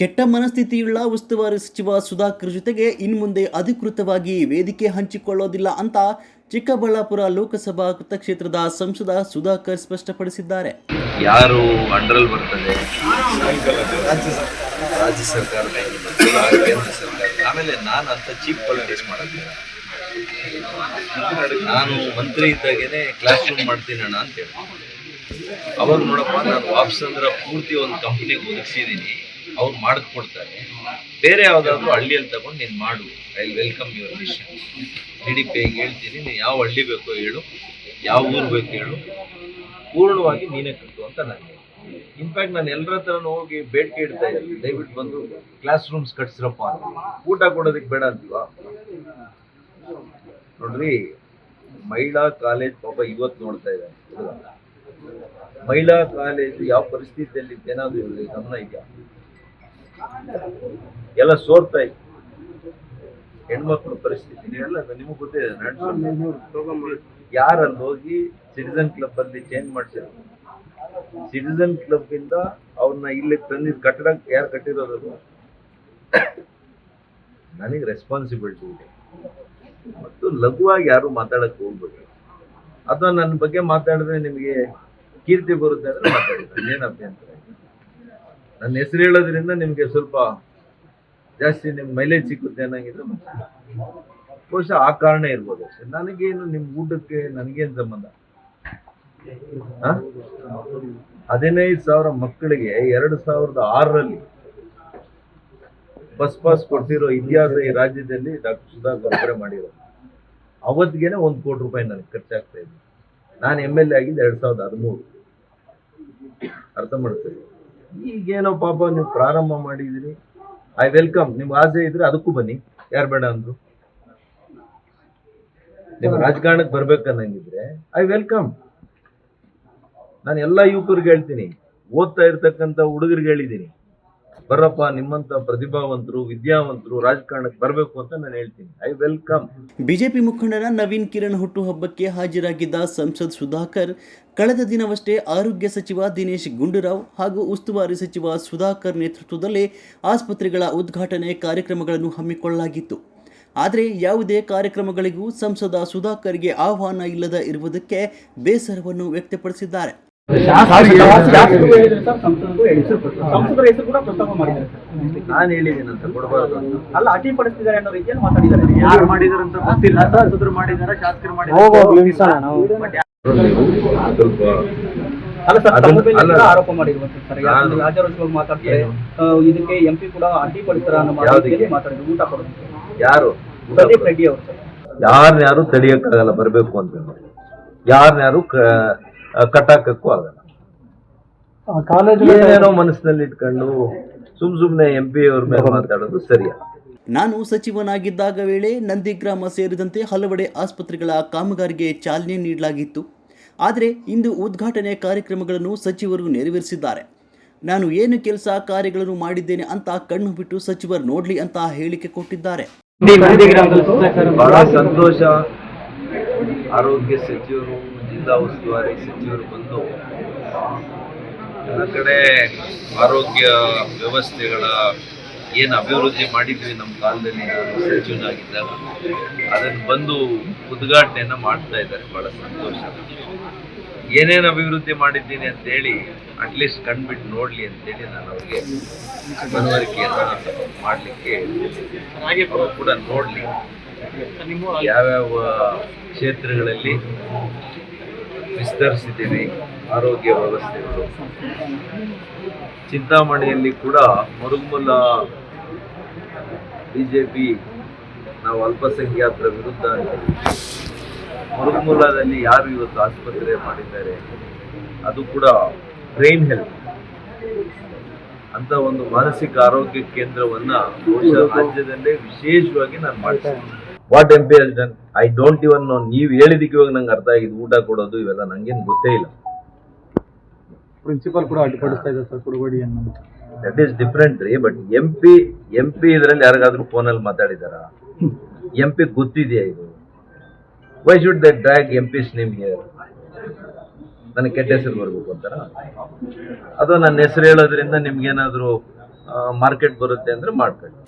ಕೆಟ್ಟ ಮನಸ್ಥಿತಿಯುಳ್ಳ ಉಸ್ತುವಾರಿ ಸಚಿವ ಸುಧಾಕರ್ ಜೊತೆಗೆ ಇನ್ಮುಂದೆ ಅಧಿಕೃತವಾಗಿ ವೇದಿಕೆ ಹಂಚಿಕೊಳ್ಳೋದಿಲ್ಲ ಅಂತ ಚಿಕ್ಕಬಳ್ಳಾಪುರ ಲೋಕಸಭಾ ಕ್ಷೇತ್ರದ ಸಂಸದ ಸುಧಾಕರ್ ಸ್ಪಷ್ಟಪಡಿಸಿದ್ದಾರೆ. ಯಾರು ಅಂಡರಲ್ಲಿ ಬರ್ತದೆ? ರಾಜ್ಯ ಕೇಂದ್ರ ಸರ್ಕಾರ ಆಮೇಲೆ ನಾನು ಅಂತ ಚೀಪ್ ಪಾಲಿಟಿಕ್ಸ್ ಮಾಡೋದಿಲ್ಲ. ನಾನು ಮಂತ್ರಿ ಇದ್ದಾಗೇನೆ ಕ್ಲಾಸ್ ರೂಮ್ ಮಾಡ್ತೀನಿ ಅಣ್ಣ ಅಂತ ಹೇಳಿ. ಅವಾಗ ನೋಡಪ್ಪ ನಾನು ವಾಪಸ್ ಅಂದ್ರೆ ಪೂರ್ತಿ ಒಂದು ಕಂಪ್ನಿಗೆ ಒದಗಿಸಿದ್ದೀನಿ. ಅವ್ರು ಮಾಡಿಕೊಡ್ತಾರೆ. ಬೇರೆ ಯಾವುದಾದ್ರು ಹಳ್ಳಿಯಲ್ಲಿ ತಗೊಂಡು ನೀನು ಮಾಡು. I welcome your mission D D P ಹೇಳ್ತೀನಿ, ನೀನು ಯಾವ ಹಳ್ಳಿ ಬೇಕೋ ಹೇಳು, ಯಾವ ಊರು ಬೇಕು ಹೇಳು. ಪೂರ್ಣವಾಗಿ ನೀನೇ ಕಟ್ಟು ಅಂತ ನಾನು ಇನ್ಫ್ಯಾಕ್ಟ್ ನಾನು ಎಲ್ಲರ ಹತ್ರ ಹೋಗಿ ಬೇಡಿಕೆ ಇಡ್ತಾ ಇದ್ದೀನಿ. ದಯವಿಟ್ಟು ಬಂದು ಕ್ಲಾಸ್ ರೂಮ್ಸ್ ಕಟ್ಸಿರಪ್ಪ ಅಂತ. ಊಟ ಕೊಡೋದಕ್ಕೆ ಬೇಡ ಅಂತೀವಾ ನೋಡ್ರಿ, ಮಹಿಳಾ ಕಾಲೇಜ್ ಪಾಪ ಇವತ್ತು ನೋಡ್ತಾ ಇದ್ದಾರೆ ಮಹಿಳಾ ಕಾಲೇಜ್ ಯಾವ ಪರಿಸ್ಥಿತಿಯಲ್ಲಿ ಏನಾದ್ರು ಇರಲಿ, ಗಮನ ಇದೆಯಾ? ಎಲ್ಲ ಸೋರ್ತಾ ಇತ್ತು ಹೆಣ್ಮಕ್ಳ ಪರಿಸ್ಥಿತಿ ನೀವೆಲ್ಲ ನಿಮಗೆ ಗೊತ್ತಿದೆ ಯಾರಲ್ಲಿ ಹೋಗಿ ಸಿಟಿಸನ್ ಕ್ಲಬ್ ಅಲ್ಲಿ ಚೇಂಜ್ ಮಾಡಿಸಿದ್ರು? ಸಿಟಿಸನ್ ಕ್ಲಬ್ ಇಂದ ಅವ್ರನ್ನ ಇಲ್ಲಿ ತಂದಿದ್ ಕಟ್ಟಡ, ಯಾರು ಕಟ್ಟಿರೋದು ನನಗೆ ರೆಸ್ಪಾನ್ಸಿಬಿಲಿಟಿ ಇದೆ. ಮತ್ತು ಲಘುವಾಗಿ ಯಾರು ಮಾತಾಡಕ್ ಹೋಗ್ಬೇಕು ಅಥವಾ ನನ್ನ ಬಗ್ಗೆ ಮಾತಾಡಿದ್ರೆ ನಿಮಗೆ ಕೀರ್ತಿ ಬರುತ್ತೆ ಅಂದ್ರೆ ಮಾತಾಡಿದ್ರೆ ಏನು ಅಭ್ಯಂತರ. ನನ್ನ ಹೆಸರು ಹೇಳೋದ್ರಿಂದ ನಿಮಗೆ ಸ್ವಲ್ಪ ಜಾಸ್ತಿ ನಿಮ್ಗೆ ಮೈಲೇಜ್ ಸಿಕ್ಕುತ್ತೆ ಅನ್ನಂಗಿದ್ರೆ. ಬಹುಶಃ ಆ ಕಾರಣ ಇರ್ಬೋದು. ನನಗೇನು ನಿಮ್ಮ ಊಟಕ್ಕೆ ನನಗೇನು ಸಂಬಂಧ? ಹದಿನೈದು ಸಾವಿರ ಮಕ್ಕಳಿಗೆ ಎರಡು ಸಾವಿರದ ಆರರಲ್ಲಿ ಬಸ್ ಪಾಸ್ ಕೊಡ್ತಿರೋ ಇತಿಹಾಸ ಈ ರಾಜ್ಯದಲ್ಲಿ ಡಾಕ್ಟರ್ ಸುಧಾಕರ್ ಒಬ್ಬರೇ ಮಾಡಿರೋ ಅವತ್ತಿಗೆನೆ ಒಂದು ಕೋಟಿ ರೂಪಾಯಿ ನನಗೆ ಖರ್ಚಾಗ್ತಾ ಇದೆ. ನಾನು ಎಂ ಎಲ್ ಎ ಆಗಿದ್ದು ಎರಡು ಸಾವಿರದ ಹದಿಮೂರು. ಅರ್ಥ ಮಾಡ್ತೀರಿ ಈಗೇನೋ ಪಾಪ ನೀವು ಪ್ರಾರಂಭ ಮಾಡಿದಿರಿ ಐ ವೆಲ್ಕಮ್ ನಿಮ್ ಆಸೆ ಇದ್ರೆ ಅದಕ್ಕೂ ಬನ್ನಿ. ಯಾರು ಬೇಡ ಅಂದ್ರು. ನೀವು ರಾಜಕಾರಣಕ್ಕೆ ಬರ್ಬೇಕನ್ನಂಗಿದ್ರೆ ಐ ವೆಲ್ಕಮ್ ನಾನು ಎಲ್ಲ ಯುವಕರಿಗೆ ಹೇಳ್ತೀನಿ. ಓದ್ತಾ ಇರ್ತಕ್ಕಂಥ ಹುಡುಗರಿಗೆ ಹೇಳಿದ್ದೀನಿ. ಬರ್ರಪ್ಪ, ನಿಮ್ಮಂತ ಪ್ರತಿಭಾವಂತರು, ವಿದ್ಯಾವಂತರು ರಾಜಕಾರಣಕ್ಕೆ ಬರಬೇಕು ಅಂತ ನಾನು ಹೇಳ್ತೀನಿ. ಐ ವೆಲ್ಕಮ್ ಬಿಜೆಪಿ ಮುಖಂಡರ ನವೀನ್ ಕಿರಣ್ ಹುಟ್ಟುಹಬ್ಬಕ್ಕೆ ಹಾಜರಾಗಿದ್ದ ಸಂಸದ್ ಸುಧಾಕರ್, ಕಳೆದ ದಿನವಷ್ಟೇ ಆರೋಗ್ಯ ಸಚಿವ ದಿನೇಶ್ ಗುಂಡೂರಾವ್ ಹಾಗೂ ಉಸ್ತುವಾರಿ ಸಚಿವ ಸುಧಾಕರ್ ನೇತೃತ್ವದಲ್ಲಿ ಆಸ್ಪತ್ರೆಗಳ ಉದ್ಘಾಟನೆ ಕಾರ್ಯಕ್ರಮಗಳನ್ನು ಹಮ್ಮಿಕೊಳ್ಳಲಾಗಿತ್ತು. ಆದರೆ ಯಾವುದೇ ಕಾರ್ಯಕ್ರಮಗಳಿಗೂ ಸಂಸದ ಸುಧಾಕರ್ಗೆ ಆಹ್ವಾನ ಇಲ್ಲದ ಇರುವುದಕ್ಕೆ ಬೇಸರವನ್ನು ವ್ಯಕ್ತಪಡಿಸಿದ್ದಾರೆ. ಸಂಸದರು ಹೆಸರು ಕೂಡ ಪ್ರಸ್ತಾಪ ಮಾಡಿದ್ದಾರೆ. ನಾನು ಅಂತ ಕೊಡಬಾರ್ದು ಅಂತ. ಅಲ್ಲ ಪಡಿಸ್ತಿದ್ದಾರೆ ಅನ್ನೋ ರೀತಿಯಲ್ಲಿ ಮಾತಾಡಿದ್ದಾರೆ. ಯಾರು ಮಾಡಿದಾರೆ ಅಂತ ಗೊತ್ತಿಲ್ಲ. ಸಂಸದರು ಮಾಡಿದಾರೆ ಶಾಸಕರು ಸ್ವಲ್ಪ ಅಲ್ಲ ಸರ್ ತಮ್ಮ ಆರೋಪ ಮಾಡಿರುವಂತ ಸರ್. ಮಾತಾಡ್ತಾರೆ. ಇದಕ್ಕೆ ಎಂಪಿ ಕೂಡ ಅಡ್ಡಿ ಪಡಿಸ್ತಾರೆ ಅನ್ನೋ? ಮಾತಾಡಿದ್ರು. ಊಟ ಕೊಡೋದು. ಯಾರು? ಪ್ರದೀಪ್ ರೆಡ್ಡಿ ಅವರು ಸರ್. ಯಾರನ್ಯಾರು ತಡಿಯಕ್ಕಾಗಲ್ಲ ಬರಬೇಕು ಅಂತ ಯಾರನ್ಯಾರು ಕಟ್ಟಾಕಕ್ಕೂ ಆಗಲ್ಲ. ಏನೇನೋ ಮನಸ್ಸಿನಲ್ಲಿ ಇಟ್ಕೊಂಡು ಸುಮ್ ಸುಮ್ನೆ ಎಂ ಪಿ ಅವ್ರ ಮೇಲೆ ಮಾತಾಡೋದು ಸರಿಯಾ ನಾನು ಸಚಿವನಾಗಿದ್ದಾಗ ವೇಳೆ ನಂದಿಗ್ರಾಮ ಸೇರಿದಂತೆ ಹಲವೆಡೆ ಆಸ್ಪತ್ರೆಗಳ ಕಾಮಗಾರಿಗೆ ಚಾಲನೆ ನೀಡಲಾಗಿತ್ತು. ಆದರೆ ಇಂದು ಉದ್ಘಾಟನೆ ಕಾರ್ಯಕ್ರಮಗಳನ್ನು ಸಚಿವರು ನೆರವೇರಿಸಿದ್ದಾರೆ. ನಾನು ಏನು ಕೆಲಸ ಕಾರ್ಯಗಳನ್ನು ಮಾಡಿದ್ದೇನೆ ಅಂತ ಕಣ್ಣು ಬಿಟ್ಟು ಸಚಿವರು ನೋಡ್ಲಿ ಅಂತ ಹೇಳಿಕೆ ಕೊಟ್ಟಿದ್ದಾರೆ. ಬಹಳ ಸಂತೋಷ. ಆರೋಗ್ಯ ಸಚಿವರು ಜಿಲ್ಲಾ ಉಸ್ತುವಾರಿ ಸಚಿವರು ಬಂದು ಎಲ್ಲ ಕಡೆ ಆರೋಗ್ಯ ವ್ಯವಸ್ಥೆಗಳ ಏನು ಅಭಿವೃದ್ಧಿ ಮಾಡಿದ್ವಿ ನಮ್ಮ ಕಾಲದಲ್ಲಿ ನಾನು ಸಚಿವನಾಗಿದ್ದಾಗ, ಅದನ್ನು ಬಂದು ಉದ್ಘಾಟನೆಯನ್ನು ಮಾಡ್ತಾ ಇದ್ದಾರೆ. ಭಾಳ ಸಂತೋಷ. ಏನೇನು ಅಭಿವೃದ್ಧಿ ಮಾಡಿದ್ದೀನಿ ಅಂತೇಳಿ ಅಟ್ಲೀಸ್ಟ್ ಕಂಡುಬಿಟ್ಟು ನೋಡಲಿ ಅಂತೇಳಿ ನಾನು ಅವರಿಗೆ ಮನವರಿಕೆಯನ್ನು ಮಾಡಲಿಕ್ಕೆ ಕೂಡ ನೋಡಲಿ. ಯಾವ್ಯಾವ ಕ್ಷೇತ್ರಗಳಲ್ಲಿ ವಿಸ್ತರಿಸಿದ್ದೀವಿ. ಆರೋಗ್ಯ ವ್ಯವಸ್ಥೆಗಳು. ಚಿಂತಾಮಣಿಯಲ್ಲಿ ಕೂಡ ಮರುಮೂಲ ಬಿ ಜೆ ಪಿ ನಾವು ಅಲ್ಪಸಂಖ್ಯಾತರ ವಿರುದ್ಧ ಮರುಮೂಲದಲ್ಲಿ ಯಾರು ಇವತ್ತು ಆಸ್ಪತ್ರೆ ಮಾಡಿದ್ದಾರೆ ಅದು ಕೂಡ ಬ್ರೈನ್ ಹೆಲ್ತ್. ಅಂತ ಒಂದು ಮಾನಸಿಕ ಆರೋಗ್ಯ ಕೇಂದ್ರವನ್ನು ಬಹುಶಃ ರಾಜ್ಯದಲ್ಲೇ ವಿಶೇಷವಾಗಿ ನಾನು ಮಾಡಿಸ್ತೀನಿ. What M P done I don't even know ನೀವು ಹೇಳಿದಕ್ಕೆ ಇವಾಗ ನಂಗೆ ಅರ್ಥ ಆಗಿದೆ. ಊಟ ಕೊಡೋದು ಇವೆಲ್ಲ ನಂಗೇನು ಗೊತ್ತೇ ಇಲ್ಲ. ಪ್ರಿನ್ಸಿಪಲ್ ಕೂಡ ಅಡ್ಡಿಪಡಿಸ್ತಾ ಇದ್ದಾರೆ ಸರ್ ಕೊಡಬೇಡಿ ಅನ್ನೋ ದಟ್ ಈಸ್ ಡಿಫ್ರೆಂಟ್ ರೀ but M P M P ಇದರಲ್ಲಿ ಯಾರಿಗಾದ್ರೂ ಫೋನಲ್ಲಿ ಮಾತಾಡಿದಾರ? ಎಂ ಪಿ ಗೊತ್ತಿದೆಯಾ ಇದು? Why should they drag M P's name here ನನಗೆ ಕೆಟ್ಟ ಹೆಸರು ಬರಬೇಕು ಅಂತಾರ? ಅದು ನನ್ನ ಹೆಸರು ಹೇಳೋದ್ರಿಂದ ನಿಮ್ಗೇನಾದರೂ ಮಾರ್ಕೆಟ್ ಬರುತ್ತೆ ಅಂದರೆ ಮಾಡ್ಕೊಳ್ಳಿ.